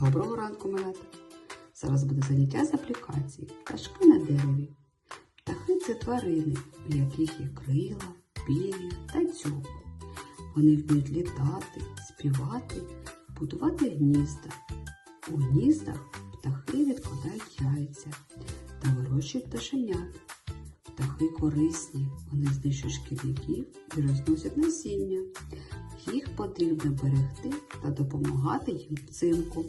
Доброго ранку, малята! Зараз буде заняття з аплікації пташки на дереві. Птахи це тварини, у яких є крила, пір'я та дзьоби. Вони вміють літати, співати, будувати гнізда. У гніздах птахи відкладають яйця та вирощують пташенят. Птахи корисні, вони знищують шкідників і розносять насіння. Їх потрібно берегти та допомагати їм взимку.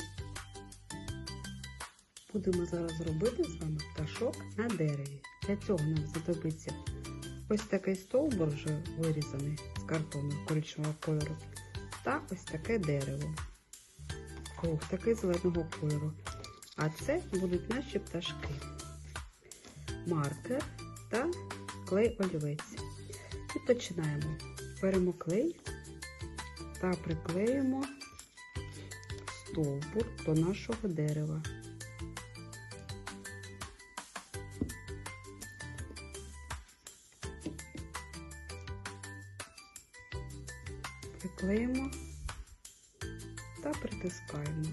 Будемо зараз робити з вами пташок на дереві. Для цього нам знадобиться ось такий стовбур вже вирізаний з картону коричневого кольору. Та ось таке дерево. Круг такий зеленого кольору. А це будуть наші пташки. Маркер та клей олівець. І починаємо. Беремо клей та приклеїмо стовбур до нашого дерева. Приклеїмо та притискаємо.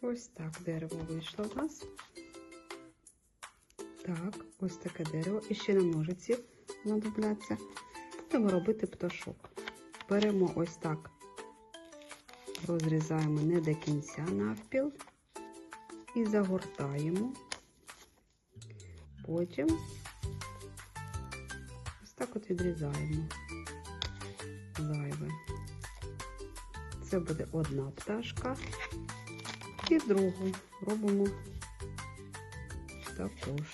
Ось так дерево вийшло в нас. Так, ось таке дерево. І ще нам ножиці знадобляться. Будемо робити пташок. Беремо ось так, розрізаємо не до кінця навпіл і загортаємо. Потім так от відрізаємо зайве. Це буде одна пташка. І другу робимо також.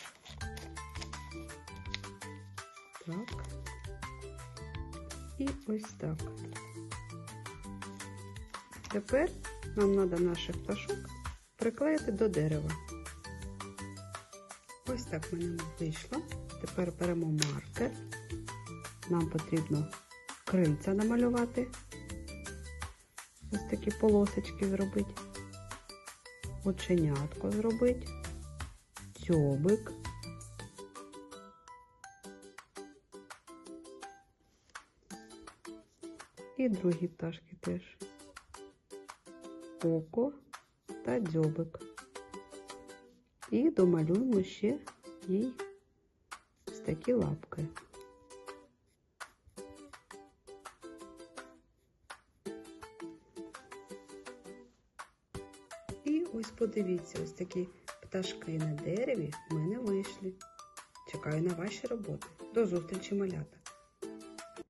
Так. І ось так. Тепер нам треба наших пташок приклеїти до дерева. Ось так в мене вийшло. Тепер беремо маркер. Нам потрібно крильця намалювати. Ось такі полосочки зробити. Оченятко зробити, дзьобик. І другі пташки теж. Око та дзьобик. І домалюємо ще їй такі лапки. І ось подивіться, ось такі пташки на дереві в мене вийшли. Чекаю на ваші роботи. До зустрічі, малята!